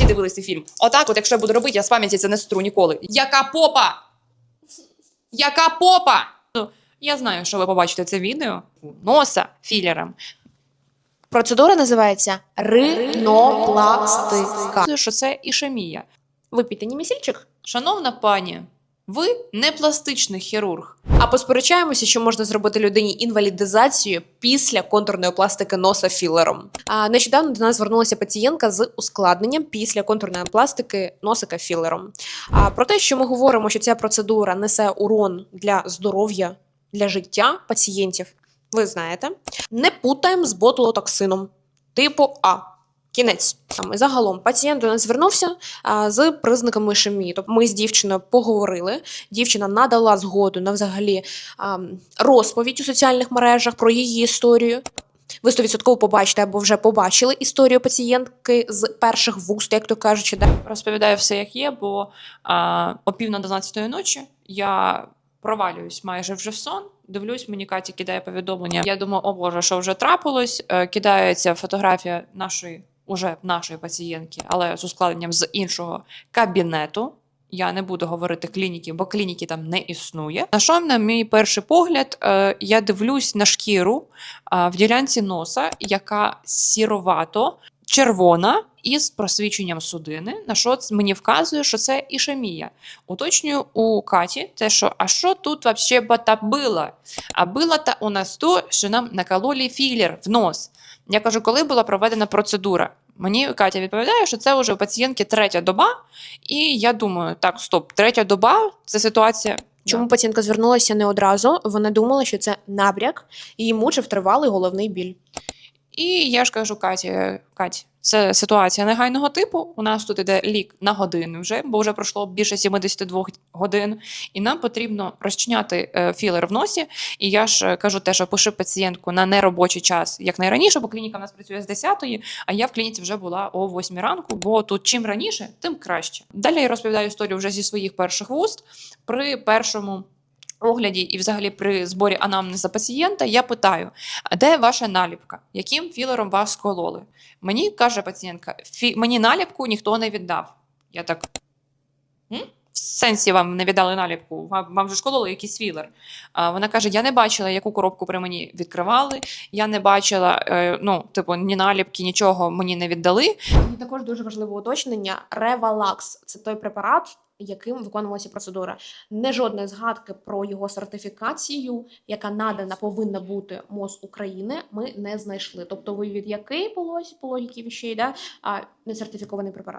Всі дивилися цей фільм. Отак, от, якщо я буду робити, я з пам'яті це не стру ніколи. Яка попа? Яка попа? Ну, я знаю, що ви побачите це відео. Носа філером. Процедура називається ринопластика. Що це ішемія. Випійте німісільчик. Шановна пані, ви не пластичний хірург. А посперечаємося, що можна зробити людині інвалідизацію після контурної пластики носа філером. А нещодавно до нас звернулася пацієнтка з ускладненням після контурної пластики носика філером. А про те, що ми говоримо, що ця процедура несе урон для здоров'я, для життя пацієнтів, ви знаєте, не путаємо з ботулотоксином типу А. Кінець. Там, і загалом пацієнт до нас звернувся а, з признаками ішемії. Тобто ми з дівчиною поговорили. Дівчина надала згоду на взагалі а, розповідь у соціальних мережах про її історію. Ви 100% побачите або вже побачили історію пацієнтки з перших вуст, як то кажучи, да? Розповідаю все, як є, бо а, о пів на 12 ночі я провалююсь майже вже в сон. Дивлюсь, мені Катя кидає повідомлення. Я думаю, о Боже, що вже трапилось. Е, Кидається фотографія нашої уже нашої пацієнтки, але з ускладненням з іншого кабінету. Я не буду говорити клініки, бо клініки там не існує. На що, на мій перший погляд, е, я дивлюсь на шкіру в ділянці носа, яка сіровато червона із просвіченням судини, на що мені вказує, що це ішемія. Уточнюю у Каті те, що а що тут вообще бата було? А було та у нас то, що нам накололи філер в нос. Я кажу, коли була проведена процедура? Мені Катя відповідає, що це вже у пацієнтки третя доба, і я думаю, так, стоп, третя доба це ситуація. Чому пацієнтка звернулася не одразу? Вона думала, що це набряк, і її мучив тривалий головний біль. І я ж кажу Каті, Кать, це ситуація негайного типу. У нас тут іде лік на годину вже, бо вже пройшло більше 72 годин, і нам потрібно розчиняти е, філер в носі. І я ж е, кажу те, що пиши пацієнтку на неробочий час якнайраніше, бо клініка в нас працює з 10-ї, а я в клініці вже була о 8 ранку, бо тут чим раніше, тим краще. Далі я розповідаю історію вже зі своїх перших вуст при першому. Огляді і взагалі при зборі анамнеза пацієнта я питаю: де ваша наліпка? Яким філером вас кололи? Мені каже пацієнтка, мені наліпку ніхто не віддав. Я так. «М? В сенсі вам не віддали наліпку, вам, вам же ж кололи якийсь філер. А вона каже: Я не бачила, яку коробку при мені відкривали. Я не бачила, е, ну, типу, ні наліпки, нічого мені не віддали. І також дуже важливе уточнення: Ревалакс це той препарат, яким виконувалася процедура. Не жодної згадки про його сертифікацію, яка надана повинна бути МОЗ України. Ми не знайшли. Тобто, ви від який по логіки вещей, да, а не сертифікований препарат.